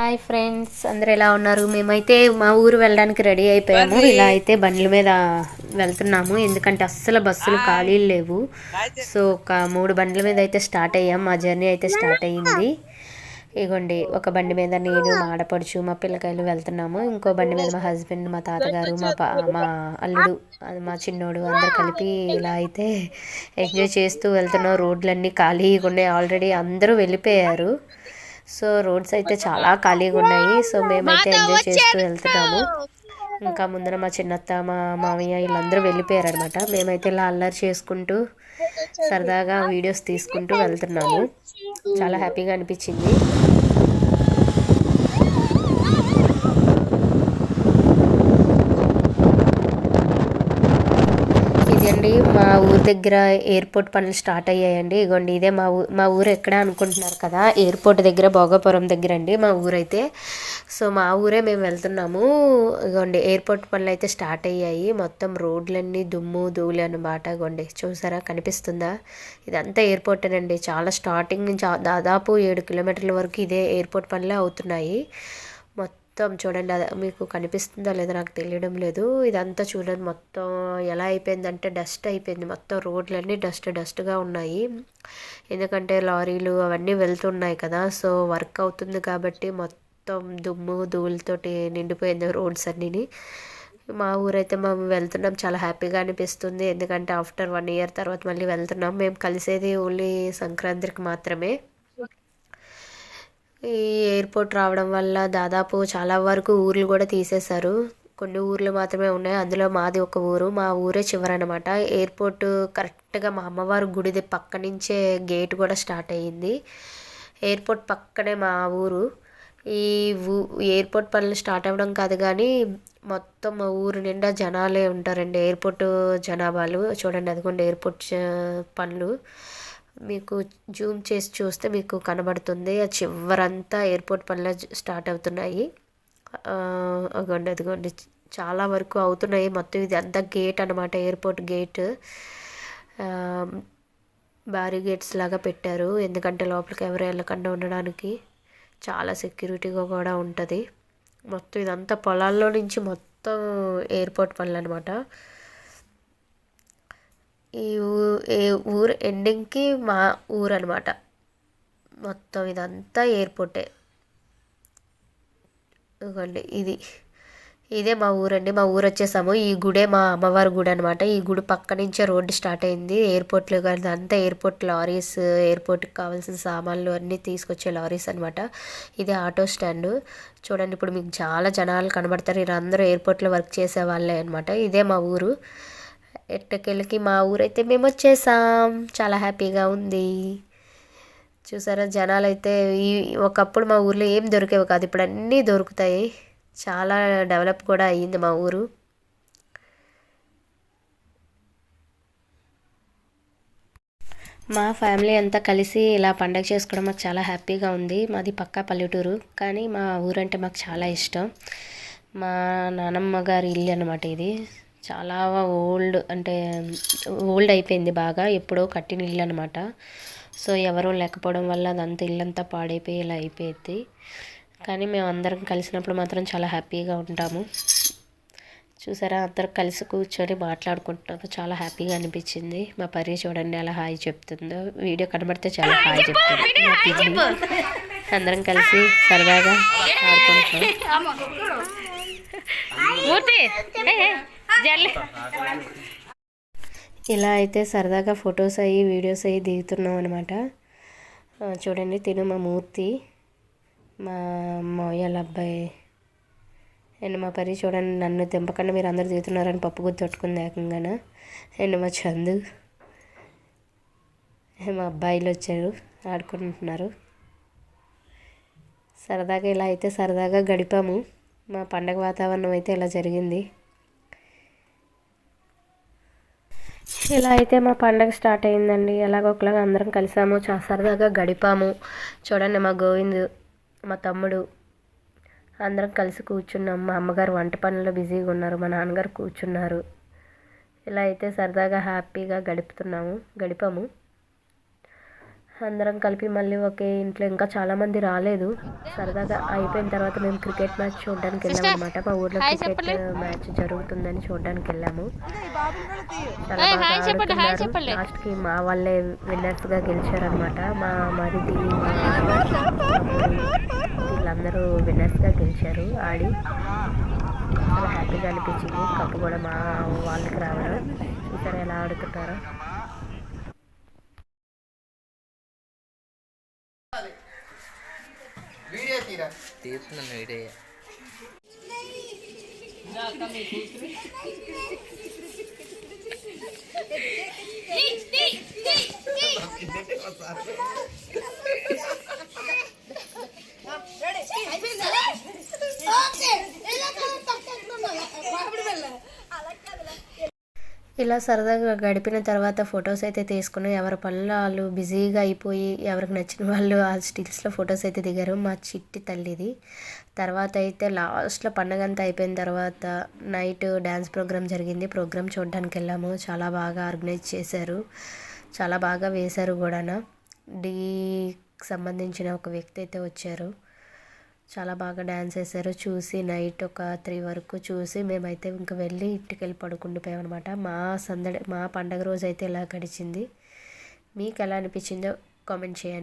Hi friends అందరు ఎలా ఉన్నారు? మేమైతే మా ఊరు వెళ్ళడానికి రెడీ అయిపోయాము. ఇలా అయితే బండ్ల మీద వెళ్తున్నాము. ఎందుకంటే అస్సలు బస్సులు ఖాళీ లేవు. సో ఒక మూడు బండ్ల మీద అయితే స్టార్ట్ అయ్యాం. మా జర్నీ అయితే స్టార్ట్ అయ్యింది. ఇగోండి ఒక బండి మీద నేను మా ఆడపడుచు మా పిల్లకాయలు వెళ్తున్నాము. ఇంకో బండి మీద మా హస్బెండ్ మా తాతగారు మా పా మా అల్లుడు మా చిన్నోడు అందరు కలిపి ఇలా అయితే ఎంజాయ్ చేస్తూ వెళ్తున్నాం. రోడ్లన్నీ ఖాళీగా ఉన్నాయి ఆల్రెడీ అందరూ వెళ్ళిపోయారు. సో రోడ్స్ అయితే చాలా ఖాళీగా ఉన్నాయి. సో మేమైతే ఎంజాయ్ చేస్తూ వెళ్తున్నాము. ఇంకా ముందర మా చిన్నత్త మా మామయ్య వీళ్ళందరూ వెళ్ళిపోయారు అనమాట మేమైతే ఇలా అల్లరి చేసుకుంటూ సరదాగా వీడియోస్ తీసుకుంటూ వెళ్తున్నాము. చాలా హ్యాపీగా అనిపించింది. ఇదండి మా ఊరు దగ్గర ఎయిర్పోర్ట్ పనులు స్టార్ట్ అయ్యాయండి. ఇగోండి ఇదే మా ఊ మా ఊరు ఎక్కడ అనుకుంటున్నారు కదా? ఎయిర్పోర్ట్ దగ్గర భోగాపురం దగ్గర అండి మా ఊరైతే. సో మా ఊరే మేము వెళ్తున్నాము. ఇగోండి ఎయిర్పోర్ట్ పనులు అయితే స్టార్ట్ అయ్యాయి. మొత్తం రోడ్లన్నీ దుమ్ము ధూళి అనమాట ఇగోండి చూసారా? కనిపిస్తుందా? ఇదంతా ఎయిర్పోర్ట్ అండి చాలా స్టార్టింగ్ నుంచి దాదాపు ఏడు కిలోమీటర్ల వరకు ఇదే ఎయిర్పోర్ట్ పనులే అవుతున్నాయి. మొత్తం చూడండి అది మీకు కనిపిస్తుందో లేదో నాకు తెలియడం లేదు. ఇదంతా చూడండి మొత్తం ఎలా అయిపోయిందంటే డస్ట్ అయిపోయింది. మొత్తం రోడ్లన్నీ డస్ట్ డస్ట్గా ఉన్నాయి. ఎందుకంటే లారీలు అవన్నీ వెళ్తున్నాయి కదా సో వర్క్ అవుతుంది కాబట్టి మొత్తం దుమ్ము ధూళితోటి నిండిపోయింది రోడ్స్ అన్నీ మా ఊరైతే మేము వెళ్తున్నాం చాలా హ్యాపీగా అనిపిస్తుంది. ఎందుకంటే ఆఫ్టర్ వన్ ఇయర్ తర్వాత మళ్ళీ వెళ్తున్నాం. మేము కలిసేది ఓన్లీ సంక్రాంతికి మాత్రమే. ఈ ఎయిర్పోర్ట్ రావడం వల్ల దాదాపు చాలా వరకు ఊర్లు కూడా తీసేశారు. కొన్ని ఊర్లు మాత్రమే ఉన్నాయి. అందులో మాది ఒక ఊరు. మా ఊరే చివరనమాట. ఎయిర్పోర్ట్ కరెక్ట్గా మా అమ్మవారి గుడిది పక్క నుంచే గేట్ కూడా స్టార్ట్ అయ్యింది. ఎయిర్పోర్ట్ పక్కనే మా ఊరు. ఈ ఊ ఎయిర్పోర్ట్ పనులు స్టార్ట్ అవ్వడం కాదు కానీ మొత్తం మా ఊరు నిండా జనాలే ఉంటారండి. ఎయిర్పోర్ట్ జనాభాలు. చూడండి అదిగోండి ఎయిర్పోర్ట్ పనులు. మీకు జూమ్ చేసి చూస్తే మీకు కనబడుతుంది. ఆ చివరంతా ఎయిర్పోర్ట్ పనులు స్టార్ట్ అవుతున్నాయి. అగోండి అదిగోండి. అదిగోండి చాలా వరకు అవుతున్నాయి. మొత్తం ఇది అంతా గేట్ అనమాట ఎయిర్పోర్ట్ గేట్ బ్యారిగేట్స్ గేట్స్ లాగా పెట్టారు. ఎందుకంటే లోపలికి ఎవరు వెళ్ళకుండా ఉండడానికి చాలా సెక్యూరిటీగా కూడా ఉంటుంది. మొత్తం ఇదంతా పొలాల్లో నుంచి మొత్తం ఎయిర్పోర్ట్ పనులు అనమాట ఈ ఊ ఊరు ఎండింగ్కి మా ఊరు అనమాట మొత్తం ఇదంతా ఎయిర్పోర్టే. ఇదిగోండి ఇది. ఇదే మా ఊరండి. మా ఊరు వచ్చేసాము. ఈ గుడే మా అమ్మవారి గుడి అనమాట. ఈ గుడి పక్క నుంచే రోడ్డు స్టార్ట్ అయింది. ఎయిర్పోర్ట్లో కానీ అంతా ఎయిర్పోర్ట్ లారీస్ ఎయిర్పోర్ట్కి కావాల్సిన సామాన్లు అన్నీ తీసుకొచ్చే లారీస్ అనమాట. ఇదే ఆటో స్టాండ్. చూడండి ఇప్పుడు మీకు చాలా జనాలు కనబడతారు. వీరందరూ ఎయిర్పోర్ట్లో వర్క్ చేసే వాళ్ళే అనమాట. ఇదే మా ఊరు. ఎట్టకెళ్ళకి మా ఊరైతే మేము వచ్చేసాం చాలా హ్యాపీగా ఉంది. చూసారా జనాలు అయితే ఈ ఒకప్పుడు మా ఊర్లో ఏం దొరికేవి కాదు. ఇప్పుడు అన్నీ దొరుకుతాయి. చాలా డెవలప్ కూడా అయ్యింది మా ఊరు. మా ఫ్యామిలీ అంతా కలిసి ఇలా పండగ చేసుకోవడం మాకు చాలా హ్యాపీగా ఉంది. మాది పక్కా పల్లెటూరు. కానీ మా ఊరంటే మాకు చాలా ఇష్టం. మా నానమ్మ గారి ఇల్లు అనమాట ఇది. చాలా ఓల్డ్ అంటే ఓల్డ్ అయిపోయింది బాగా ఎప్పుడో కట్టిన ఇల్లు అనమాట సో ఎవరూ లేకపోవడం వల్ల అదంతా ఇల్లంతా పాడైపోయి ఇలా అయిపోయింది. కానీ మేము అందరం కలిసినప్పుడు మాత్రం చాలా హ్యాపీగా ఉంటాము. చూసారా? అందరూ కలిసి కూర్చొని మాట్లాడుకుంటున్నారు చాలా హ్యాపీగా అనిపించింది. మా పరి చూడండి అలా హాయ్ చెప్తుందో. వీడియో కనబడితే చాలా హాయ్ చెప్తుంది. అందరం కలిసి సరదాగా ఆడుకుంటున్నాం. ఇలా అయితే సరదాగా ఫొటోస్ అయ్యి వీడియోస్ అయ్యి దిగుతున్నాం అనమాట చూడండి తిను మా మూర్తి మా మోయాల అబ్బాయి. అండ్ మా పరి చూడండి నన్ను తెంపకుండా మీరు అందరు దిగుతున్నారని పప్పు గుర్తు తట్టుకుంది ఏకంగాన. అండ్ మా చందు. మా అబ్బాయిలు వచ్చారు ఆడుకుంటున్నారు. సరదాగా ఇలా అయితే సరదాగా గడిపాము. మా పండగ వాతావరణం అయితే ఇలా జరిగింది. ఇలా అయితే మా పండగ స్టార్ట్ అయిందండి. ఎలాగోకలాగా అందరం కలిసాము. చాలా సరదాగా గడిపాము. చూడండి మా గోవింద్ మా తమ్ముడు అందరం కలిసి కూర్చున్నాం మా అమ్మగారు వంట పనుల్లో బిజీగా ఉన్నారు. మా నాన్నగారు కూర్చున్నారు. ఇలా అయితే సరదాగా హ్యాపీగా గడుపుతున్నాము గడిపాము. అందరం కలిపి మళ్ళీ ఒకే ఇంట్లో ఇంకా చాలా మంది రాలేదు. సరదాగా అయిపోయిన తర్వాత మేము క్రికెట్ మ్యాచ్ చూడడానికి వెళ్ళాము అనమాట మా ఊర్లో క్రికెట్ మ్యాచ్ జరుగుతుందని చూడడానికి వెళ్ళాము. చాలా బాగా ఆడుతున్నారు లాస్ట్కి మా వాళ్ళే విన్నర్స్గా గెలిచారనమాట మా మరిది వీళ్ళందరూ విన్నర్స్గా గెలిచారు ఆడి. చాలా హ్యాపీగా అనిపించింది. కప్పు కూడా మా వాళ్ళకి రావడం. చూసారా ఎలా ఆడుతున్నారో వీడియో తీరా తీస్తున్నాను వీడియో ఇలా సరదాగా గడిపిన తర్వాత ఫొటోస్ అయితే తీసుకుని ఎవరి పనులు వాళ్ళు బిజీగా అయిపోయి ఎవరికి నచ్చిన వాళ్ళు ఆ స్టిల్స్లో ఫొటోస్ అయితే దిగారు మా చిట్టి తల్లిది. తర్వాత అయితే లాస్ట్లో పండగ అంతా అయిపోయిన తర్వాత నైట్ డ్యాన్స్ ప్రోగ్రామ్ జరిగింది. ప్రోగ్రామ్ చూడడానికి వెళ్ళాము. చాలా బాగా ఆర్గనైజ్ చేశారు. చాలా బాగా వేశారు కూడా డీకి సంబంధించిన ఒక వ్యక్తి అయితే వచ్చారు. చాలా బాగా డ్యాన్స్ వేశారు. చూసి నైట్ ఒక త్రీ వరకు చూసి మేమైతే ఇంక వెళ్ళి ఇంటికి వెళ్ళి పడుకుండిపోయాం అనమాట మా సందడి మా పండగ రోజు అయితే ఇలా గడిచింది. మీకు ఎలా అనిపించిందో కామెంట్ చేయండి.